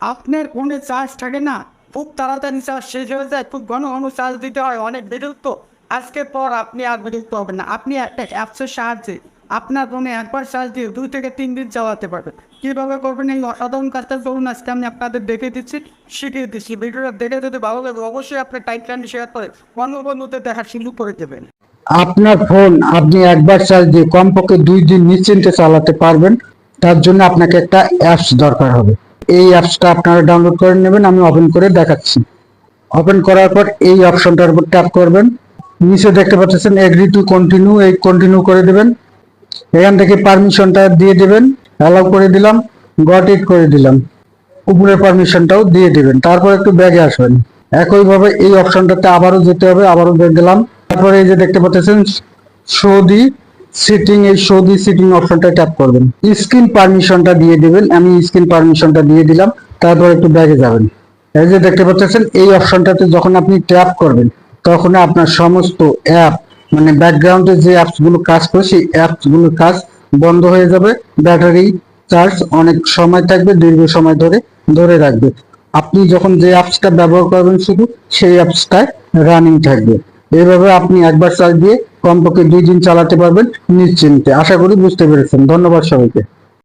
আপনার ফোনে চার্জ থাকে না। খুব তাড়াতাড়ি চার্জ শেষ হয়ে যায়, খুব ঘন ঘন চার্জ দিতে হয়, অনেক বিরক্ত। আজকের পর আপনি আর বিরক্ত হবেন না। আপনি একটা অ্যাপসের সাহায্যে আপনার ফোনে একবার চার্জ দিয়ে দুই থেকে তিন দিন চালাতে পারবেন। কীভাবে করবেন এই অসাধারণ কাজটা করুন আজকে আমি আপনাদের দেখে দিচ্ছি, শিখিয়ে দিচ্ছি। ভিডিওটা দেখে যদি ভালো লাগে, অবশ্যই আপনার টাইপ লাইনে শেয়ার করে বন্ধু বন্ধুতে দেখা শুরু করে দেবেন। আপনার ফোন আপনি একবার চার্জ দিয়ে কমপক্ষে দুই দিন নিশ্চিন্তে চালাতে পারবেন। তার জন্য আপনাকে একটা অ্যাপস দরকার হবে। এই অ্যাপসটা আপনারা ডাউনলোড করে নেবেন, আমি ওপেন করে দেখাচ্ছি। ওপেন করার পর এই অপশনটার উপর ট্যাপ করবেন। নিচে দেখতে পাচ্ছেন এগ্রি টু কন্টিনিউ এই কন্টিনিউ করে দেবেন। এখান থেকে পারমিশনটা দিয়ে দেবেন অ্যালাউ করে দিলাম গট ইট করে দিলাম। উপরের পারমিশনটাও দিয়ে দেবেন, তারপর একটু ব্যাগে আসবেন। একইভাবে এই অপশনটাতে আবারও যেতে হবে, আবারও গেলাম। তারপরে এই যে দেখতে পাচ্ছেন সৌদি সিটিং এই সৌদি সিটিং অপশনটা ট্যাপ করবেন। স্ক্রিন পারমিশনটা দিয়ে দিবেন। আমি স্ক্রিন পারমিশনটা দিয়ে দিলাম। তারপর একটু ব্যাগে যাবেন। এই যে দেখতে পাচ্ছেন, এই অপশনটাতে যখন আপনি ট্যাপ করবেন, তখন আপনার সমস্ত অ্যাপ মানে ব্যাকগ্রাউন্ডে যে অ্যাপসগুলো কাজ করে, সেই অ্যাপসগুলোর কাজ বন্ধ হয়ে যাবে। ব্যাটারি চার্জ অনেক সময় থাকবে, দীর্ঘ সময় ধরে ধরে রাখবে। আপনি যখন যে অ্যাপসটা ব্যবহার করবেন শুধু, সেই অ্যাপসটায় রানিং থাকবে। এইভাবে আপনি একবার চার্জ দিয়ে কমপক্ষে দুই দিন চালাতে পারবেন নিশ্চিন্তে। আশা করি বুঝতে পেরেছেন। ধন্যবাদ সবাইকে।